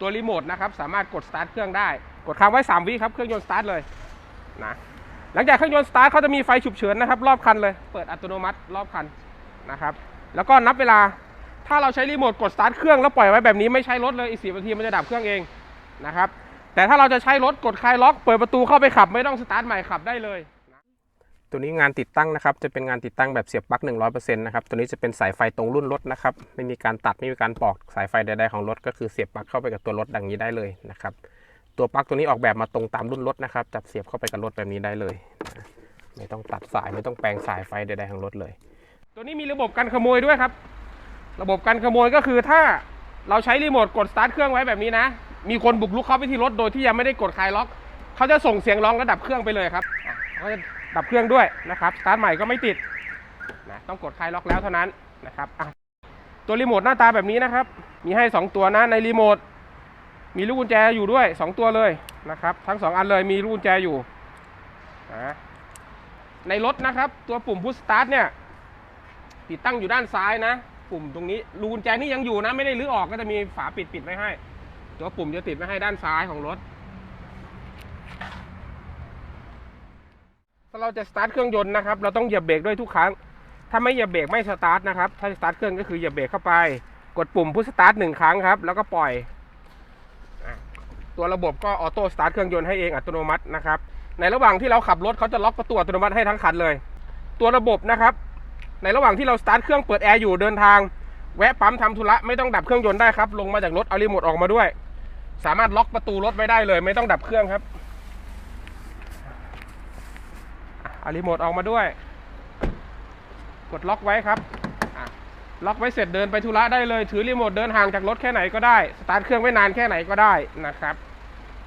ตัวรีโมทนะครับสามารถกดสตาร์ทเครื่องได้ กดค้างไว้ 3 วิครับเครื่องยนต์สตาร์ทเลยนะหลังจากเครื่องยนต์สตาร์ทเขาจะมีไฟฉุกเฉินนะครับรอบคันเลยเปิดอัตโนมัติรอบคันนะครับแล้วก็นับเวลาถ้าเราใช้รีโมทกดสตาร์ทเครื่องแล้วปล่อยไว้แบบนี้ไม่ใช้รถเลยอีกสินาทีมันจะดับเครื่องเองนะครับแต่ถ้าเราจะใช้รถกดคลายล็อกเปิดประตูเข้าไปขับไม่ต้องสตาร์ทใหม่ขับได้เลย ตัวนี้งานติดตั้งนะครับ จะเป็นงานติดตั้งแบบเสียบปลั๊ก100%นะครับ ตัวนี้จะเป็นสายไฟตรงรุ่นรถนะครับ ไม่มีการตัด ไม่มีการปอกสายไฟใดๆของรถ ก็คือเสียบปลั๊กเข้าไปกับตัวรถดังนี้ได้เลยนะครับ ตัวปลั๊กตัวนี้ออกแบบมาตรงตามรุ่นรถนะครับ จับเสียบเข้าไปกับรถแบบนี้ได้เลย ไม่ต้องตัดสาย ไม่ต้องแปลงสายไฟใดๆของรถเลย ตัวนี้มีระบบกันขโมยด้วยครับ ระบบกันขโมยก็คือถ้าเราใช้รีโมทกดสตาร์ทเครื่องไว้แบบนี้นะ มีคนบุกรุกเข้าไปที่รถโดยที่ยังไม่ได้กดคลายล็อก เขาจะส่งเสียงร้องระดับเครื่องไปเลยครับเขาจะ ดับเครื่องด้วยนะครับสตาร์ทใหม่ก็ไม่ติดนะต้องกดคลายล็อกแล้วเท่านั้นนะครับตัวรีโมทหน้าตาแบบนี้นะครับ มีให้ 2 ตัวนะในรีโมทมีลูกกุญแจอยู่ด้วย 2 ตัวเลยนะครับ ทั้ง 2 อันเลยมีลูกกุญแจอยู่นะในรถนะครับ ตัวปุ่มพุชสตาร์ทเนี่ยติดตั้งอยู่ด้านซ้ายนะ ปุ่มตรงนี้รูกุญแจนี่ยังอยู่นะ ไม่ได้รื้อออกก็จะมีฝาปิดปิดไว้ให้ ตัวปุ่มจะติดไว้ให้ด้านซ้ายของรถ ถ้าเราจะสตาร์ทเครื่องยนต์นะครับ เราต้องเหยียบเบรกด้วยทุกครั้ง ถ้าไม่เหยียบเบรกไม่สตาร์ทนะครับ ถ้าสตาร์ทเครื่องก็คือเหยียบเบรกเข้าไป กดปุ่มพุชสตาร์ทหนึ่งครั้งครับ แล้วก็ปล่อย ตัวระบบก็ออโต้สตาร์ทเครื่องยนต์ให้เองอัตโนมัตินะครับ ในระหว่างที่เราขับรถเขาจะล็อกประตูอัตโนมัติให้ทั้งคันเลย ตัวระบบนะครับ ในระหว่างที่เราสตาร์ทเครื่องเปิดแอร์อยู่เดินทาง แวะปั๊มทำธุระไม่ต้องดับเครื่องยนต์ได้ครับ ลงมาจากรถเอารีโมทออกมาด้วย สามารถล็อกประตูรถไว้ได้เลย ไม่ต้องดับเครื่องครับอะ เอารีโมทออกมาด้วย กดล็อกไว้ครับล็อกไว้เสร็จเดินไปธุระได้เลย ถือรีโมทเดินห่างจากรถแค่ไหนก็ได้สตาร์ทเครื่องไว้นานแค่ไหนก็ได้นะครับ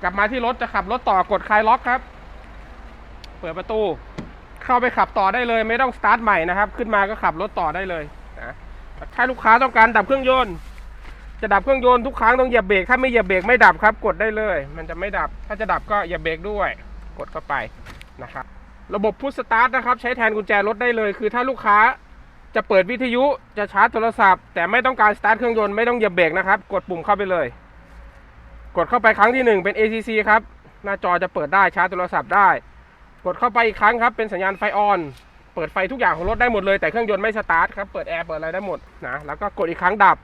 กลับมาที่รถจะขับรถต่อกดคลายล็อกครับ เปิดประตู เข้าไปขับต่อได้เลย ไม่ต้องสตาร์ทใหม่นะครับ ขึ้นมาก็ขับรถต่อได้เลยนะถ้าลูกค้าต้องการดับเครื่องยนต์จะดับเครื่องยนต์ทุกครั้งต้องเหยียบเบรกถ้าไม่เหยียบเบรกไม่ดับครับ กดได้เลย มันจะไม่ดับถ้าจะดับก็เหยียบเบรกด้วย กดเข้าไปนะครับ ระบบพุชสตาร์ทนะครับ ใช้แทนกุญแจรถได้เลย คือถ้าลูกค้าจะเปิดวิทยุจะชาร์จโทรศัพท์ แต่ไม่ต้องการสตาร์ทเครื่องยนต์ไม่ต้องเหยียบเบรกนะครับ กดปุ่มเข้าไปเลย กดเข้าไปครั้งที่หนึ่งเป็น ACC ครับ หน้าจอจะเปิดได้ชาร์จโทรศัพท์ได้ กดเข้าไปอีกครั้งครับ เป็นสัญญาณไฟออน เปิดไฟทุกอย่างของรถได้หมดเลยแต่เครื่องยนต์ไม่สตาร์ทครับเปิดแอร์เปิดอะไรได้หมดนะแล้วก็กดอีกครั้งดับ